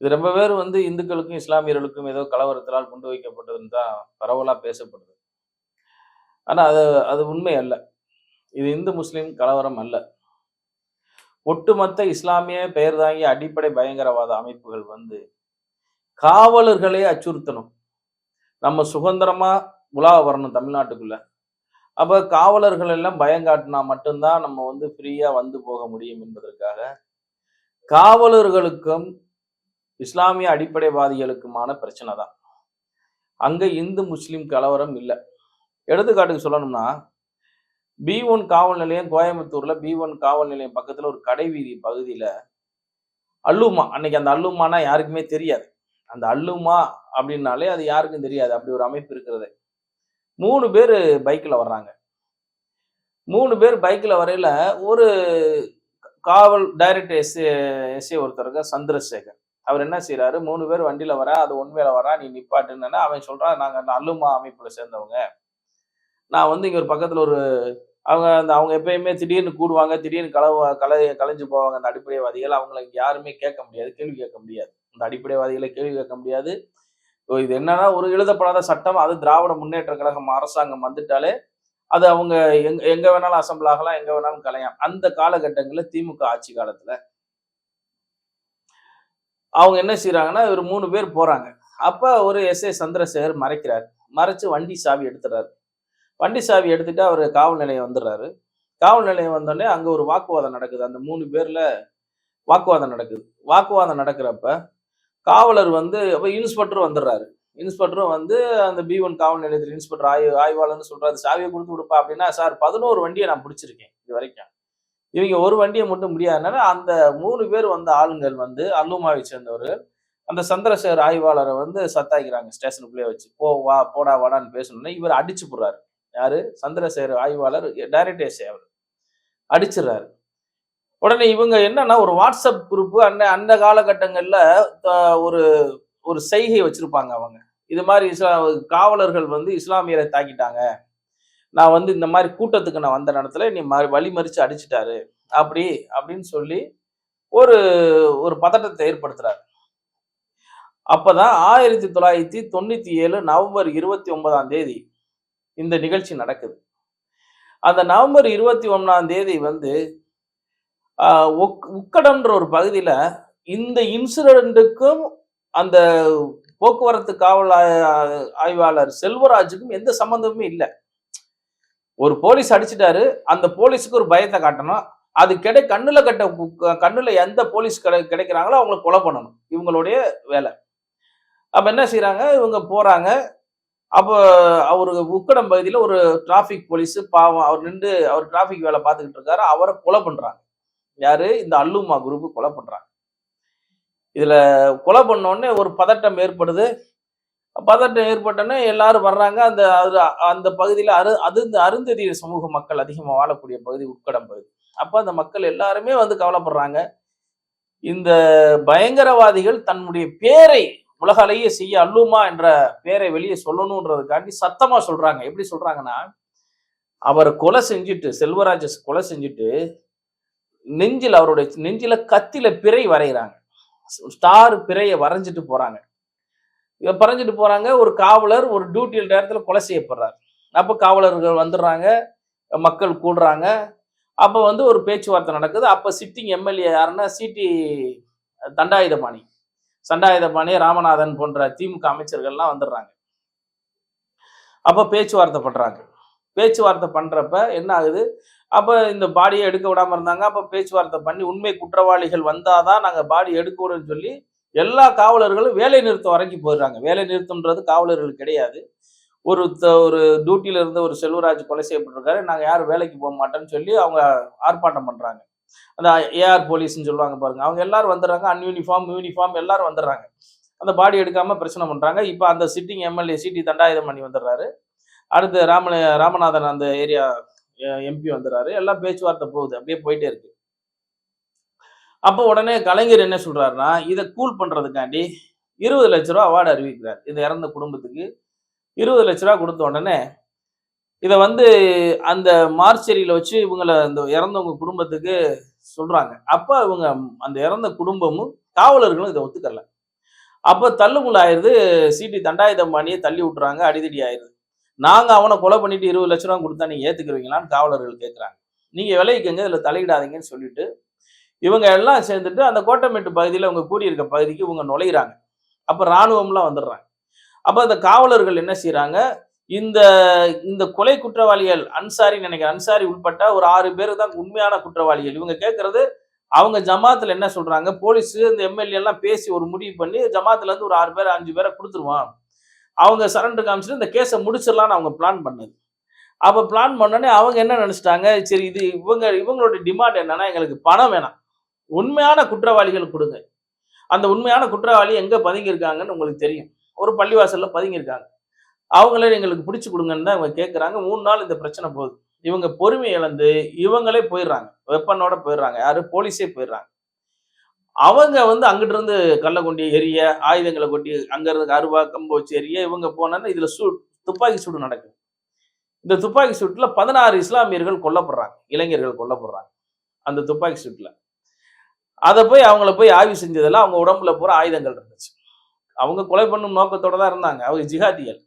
இது ரொம்ப பேர் வந்து இந்துக்களுக்கும் இஸ்லாமியர்களுக்கும் ஏதோ கலவரத்தினால் கொண்டு வைக்கப்பட்டதுன்னு தான் பரவலா பேசப்படுது. ஆனா அது அது உண்மை அல்ல. இது இந்து முஸ்லீம் கலவரம் அல்ல. ஒட்டுமொத்த இஸ்லாமிய பெயர் தாங்கிய அடிப்படை பயங்கரவாத அமைப்புகள் வந்து காவலர்களே அச்சுறுத்தணும். நம்ம சுதந்திரமா உலா வரணும் தமிழ்நாட்டுக்குள்ள. அப்ப காவலர்கள் எல்லாம் பயம் காட்டினா மட்டும்தான் நம்ம வந்து ஃப்ரீயா வந்து போக முடியும் என்பதற்காக காவலர்களுக்கும் இஸ்லாமிய அடிப்படைவாதிகளுக்குமான பிரச்சனை தான் அங்கே இந்து முஸ்லீம் கலவரம் இல்லை. எடுத்துக்காட்டுக்கு சொல்லணும்னா பி ஒன் காவல் நிலையம் கோயம்புத்தூரில் பி ஒன் காவல் நிலையம் பக்கத்தில் ஒரு கடைவீதி பகுதியில் அல்லுமா அன்னைக்கு அந்த அல்லுமானா யாருக்குமே தெரியாது. அந்த அல்லுமா அப்படின்னாலே அது யாருக்கும் தெரியாது. அப்படி ஒரு அமைப்பு இருக்கிறது. மூணு பேர் பைக்கில் வர்றாங்க. மூணு பேர் பைக்கில் வரையில ஒரு காவல் டைரக்டர் எஸ்ஏ எஸ்ஏ ஒருத்தருக்கு சந்திரசேகர். அவர் என்ன செய்யறாரு மூணு பேர் வண்டியில வரா அது உண்மையில வரா நீ நிப்பாட்டுன்னா அவன் சொல்றான் நாங்க அந்த அல்லுமா அமைப்புல சேர்ந்தவங்க. நான் வந்து இங்க ஒரு பக்கத்துல ஒரு அவங்க அந்த அவங்க எப்பயுமே திடீர்னு கூடுவாங்க திடீர்னு கலவு கலை கலைஞ்சு போவாங்க அந்த அடிப்படைவாதிகள். அவங்களை யாருமே கேட்க முடியாது கேள்வி கேட்க முடியாது. அந்த அடிப்படைவாதிகளை கேள்வி கேட்க முடியாது. இது என்னன்னா ஒரு எழுதப்படாத சட்டம் அது திராவிட முன்னேற்ற கழகம் அரசாங்கம் வந்துட்டாலே அது அவங்க எங் எங்க வேணாலும் அசம்பிள் ஆகலாம் எங்க வேணாலும் கலையாம் அந்த காலகட்டங்களில் திமுக ஆட்சி காலத்துல அவங்க என்ன செய்யறாங்கன்னா ஒரு மூணு பேர் போறாங்க. அப்ப ஒரு எஸ் ஏ சந்திரசேகர் மறைக்கிறார். மறைச்சு வண்டி சாவி எடுத்துறாரு வண்டி சாவி எடுத்துட்டு அவர் காவல் நிலையம் வந்துடுறாரு. காவல் நிலையம் வந்தோடனே அங்க ஒரு வாக்குவாதம் நடக்குது. அந்த மூணு பேர்ல வாக்குவாதம் நடக்குது. வாக்குவாதம் நடக்கிறப்ப காவலர் வந்து அப்போ இன்ஸ்பெக்டரும் வந்துடுறாரு. இன்ஸ்பெக்டரும் வந்து அந்த பி ஒன் காவல் நிலையத்தில் இன்ஸ்பெக்டர் ஆய்வு ஆய்வாளர்னு சொல்றாரு சாவியை கொடுத்து கொடுப்பா அப்படின்னா சார் பதினோரு வண்டியை நான் பிடிச்சிருக்கேன் இது வரைக்கும். இவங்க ஒரு வண்டியை மட்டும் முடியாதனால அந்த மூணு பேர் வந்த ஆளுங்கள் வந்து அல்லுமாவை சேர்ந்தவர் அந்த சந்திரசேகர் ஆய்வாளரை வந்து சத்தாய்க்கிறாங்க ஸ்டேஷனுக்குள்ளே வச்சு போ வா போடா வாடான்னு பேசணும்னா இவர் அடிச்சு போடுறாரு. யாரு? சந்திரசேகர் ஆய்வாளர் டைரக்ட் எஸ்ஏ அவர். அடிச்சிடுறாரு. உடனே இவங்க என்னன்னா ஒரு வாட்ஸ்அப் குரூப்பு அந்த அந்த காலகட்டங்களில் ஒரு ஒரு செய்கை வச்சிருப்பாங்க அவங்க. இது மாதிரி இஸ்லா காவலர்கள் வந்து இஸ்லாமியரை தாக்கிட்டாங்க. நான் வந்து இந்த மாதிரி கூட்டத்துக்கு நான் வந்த நேரத்தில் நீ ம- வழிமறிச்சு அடிச்சிட்டாரு. அப்படி அப்படின்னு சொல்லி ஒரு ஒரு பதட்டத்தை ஏற்படுத்துறாரு. அப்பதான் ஆயிரத்தி தொள்ளாயிரத்தி தொண்ணூற்றி ஏழு நவம்பர் இருபத்தி ஒன்பதாம் தேதி இந்த நிகழ்ச்சி நடக்குது. அந்த நவம்பர் இருபத்தி ஒன்றாம் தேதி வந்து உக்கடன்ற உக்கடம்ன்ற ஒரு பகுதியில் இந்த இன்சிடென்ட்டுக்கும் அந்த போக்குவரத்து காவல் ஆய்- ஆய்வாளர் செல்வராஜுக்கும் எந்த சம்மந்தமும் இல்லை. ஒரு போலீஸ் அடிச்சிட்டாரு அந்த போலீஸுக்கு ஒரு பயத்தை காட்டணும். அது கிடை கண்ணுல கட்ட கண்ணில் கண்ணுல எந்த போலீஸ் கிடை கிடைக்கிறாங்களோ அவங்கள கொலை பண்ணணும். இவங்களுடைய வேலை. அப்ப என்ன செய்கிறாங்க இவங்க போறாங்க. அப்போ அவரு உக்கடம் பகுதியில் ஒரு டிராஃபிக் போலீஸ் பாவம் அவர் நின்று அவர் டிராஃபிக் வேலை பார்த்துக்கிட்டு இருக்காரு. அவரை கொலை பண்றாங்க. யாரு? இந்த அல்லுமா குரூப்பு கொலை பண்றாங்க. இதுல கொலை பண்ணோடனே ஒரு பதட்டம் ஏற்படுது. பதட்டம் ஏற்பட்டோன்னே எல்லாரும் வர்றாங்க. அந்த அது அந்த பகுதியில் அரு அது இந்த அருந்ததிய சமூக மக்கள் அதிகமாக வாழக்கூடிய பகுதி உட்கடம் பகுதி. அப்போ அந்த மக்கள் எல்லாருமே வந்து கவலைப்படுறாங்க. இந்த பயங்கரவாதிகள் தன்னுடைய பேரை உலகளவையே செய்ய அல்லுமா என்ற பேரை வெளியே சொல்லணுன்றதுக்காண்டி சத்தமாக சொல்கிறாங்க எப்படி சொல்கிறாங்கன்னா அவரை கொலை செஞ்சுட்டு செல்வராஜஸ் கொலை செஞ்சுட்டு நெஞ்சில் அவருடைய நெஞ்சில் கத்தில பிறை வரைகிறாங்க. ஸ்டார் பிறையை வரைஞ்சிட்டு போகிறாங்க பறஞ்சிட்டு போகிறாங்க ஒரு காவலர் ஒரு டியூட்டியில் நேரத்தில் கொலை செய்யப்படுறார். அப்போ காவலர்கள் வந்துடுறாங்க மக்கள் கூடுறாங்க. அப்போ வந்து ஒரு பேச்சுவார்த்தை நடக்குது. அப்போ சிட்டிங் எம்எல்ஏ யாருன்னா சிடி தண்டாயுதபாணி. சண்டாயுதபாணி ராமநாதன் போன்ற திமுக அமைச்சர்கள்லாம் வந்துடுறாங்க. அப்போ பேச்சுவார்த்தை பண்ணுறாங்க பேச்சுவார்த்தை பண்ணுறப்ப என்ன ஆகுது? அப்போ இந்த பாடியை எடுக்க விடாமல் இருந்தாங்க. அப்போ பேச்சுவார்த்தை பண்ணி உண்மை குற்றவாளிகள் வந்தாதான் நாங்கள் பாடி எடுக்கணும்னு சொல்லி எல்லா காவலர்களும் வேலை நிறுத்தம் வரைக்கும் போயிடுறாங்க. வேலை நிறுத்தம்ன்றது காவலர்கள் கிடையாது. ஒரு ஒரு டியூட்டியில இருந்த ஒரு செல்வராஜ் கொலை செய்யப்பட்டிருக்காரு. நாங்கள் யாரும் வேலைக்கு போக மாட்டோம்னு சொல்லி அவங்க ஆர்ப்பாட்டம் பண்றாங்க. அந்த ஏஆர் போலீஸ்னு சொல்லுவாங்க பாருங்க. அவங்க எல்லாரும் வந்துடுறாங்க. அன்யூனிஃபார்ம் யூனிஃபார்ம் எல்லாரும் வந்துடுறாங்க. அந்த பாடி எடுக்காம பிரச்சனை பண்றாங்க. இப்போ அந்த சிட்டிங் எம்எல்ஏ சிட்டி தண்டாயுதமணி வந்துடுறாரு. அடுத்து ராம ராமநாதன் அந்த ஏரியா எம்பி வந்துடுறாரு. எல்லாம் பேச்சுவார்த்தை போகுது. அப்படியே போயிட்டே இருக்கு. அப்போ உடனே கலைஞர் என்ன சொல்றாருன்னா இதை கூல் பண்றதுக்காண்டி இருபது லட்ச ரூபா அவார்டு அறிவிக்கிறார். இந்த இறந்த குடும்பத்துக்கு இருபது லட்ச ரூபா கொடுத்த உடனே இதை வந்து அந்த மார்ச்சரியில வச்சு இவங்களை இந்த இறந்தவங்க குடும்பத்துக்கு சொல்றாங்க. அப்போ இவங்க அந்த இறந்த குடும்பமும் காவலர்களும் இதை ஒத்துக்கல அப்போ தள்ளுமுள்ள ஆயிருது சிடி தண்டாயுதம்பாணியை தள்ளி விட்டுறாங்க. அடிதடி ஆயிருது நாங்கள் அவனை கொலை பண்ணிட்டு இருபது லட்ச ரூபா கொடுத்தா நீங்கள் ஏத்துக்குருவீங்களான்னு காவலர்கள் கேட்குறாங்க நீங்கள் விளைவிக்கங்க இதில் தலையிடாதீங்கன்னு சொல்லிட்டு இவங்க எல்லாம் சேர்ந்துட்டு அந்த கோட்டமேட்டு பகுதியில் இவங்க கூடியிருக்க பகுதிக்கு இவங்க நுழையிறாங்க. அப்போ இராணுவம்லாம் வந்துடுறாங்க. அப்போ அந்த காவலர்கள் என்ன செய்கிறாங்க இந்த இந்த கொலை குற்றவாளிகள் அன்சாரி நினைக்கிறேன். அன்சாரி உட்பட்ட ஒரு ஆறு பேர் தான் உண்மையான குற்றவாளிகள். இவங்க கேட்கறது அவங்க ஜமாத்தில் என்ன சொல்கிறாங்க போலீஸு இந்த எம்எல்ஏ எல்லாம் பேசி ஒரு முடிவு பண்ணி ஜமாத்துலேருந்து ஒரு ஆறு பேர் அஞ்சு பேரை கொடுத்துருவான். அவங்க சரண்டர் காமிச்சிட்டு இந்த கேஸை முடிச்சிடலான்னு அவங்க பிளான் பண்ணது. அப்போ பிளான் பண்ணோடனே அவங்க என்ன நினச்சிட்டாங்க? சரி இது இவங்க இவங்களோட டிமாண்ட் என்னன்னா எங்களுக்கு பணம் வேணாம். உண்மையான குற்றவாளிகள் கொடுங்க. அந்த உண்மையான குற்றவாளி எங்க பதுங்கியிருக்காங்கன்னு உங்களுக்கு தெரியும். ஒரு பள்ளிவாசல்ல பதுங்கியிருக்காங்க. அவங்களே எங்களுக்கு பிடிச்சி கொடுங்கன்னு தான் இவங்க கேட்குறாங்க மூணு நாள் இந்த பிரச்சனை போகுது. இவங்க பொறுமை இழந்து இவங்களே போயிடுறாங்க. வெப்பனோட போயிடுறாங்க. யாரு? போலீஸே போயிடுறாங்க. அவங்க வந்து அங்கிட்டு இருந்து கல்லை கொண்டு எரிய ஆயுதங்களை கொட்டி அங்கிருந்து அருவா கம்பு வச்சு எரிய இவங்க போனோன்னா இதுல சூ துப்பாக்கி சூடு நடக்குது. இந்த துப்பாக்கி சூட்டில் பதினாறு இஸ்லாமியர்கள் கொல்லப்படுறாங்க. இளைஞர்கள் கொல்லப்படுறாங்க. அந்த துப்பாக்கி சூட்டில். அதை போய் அவங்கள போய் ஆய்வு செஞ்சதெல்லாம் அவங்க உடம்புல பூரா ஆயுதங்கள் இருந்துச்சு. அவங்க கொலை பண்ணும் நோக்கத்தோட தான் இருந்தாங்க. அவங்க ஜிஹாதிகள்.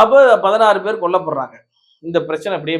அப்போ பதினாறு பேர் கொல்லப்படுறாங்க. இந்த பிரச்சனை அப்படியே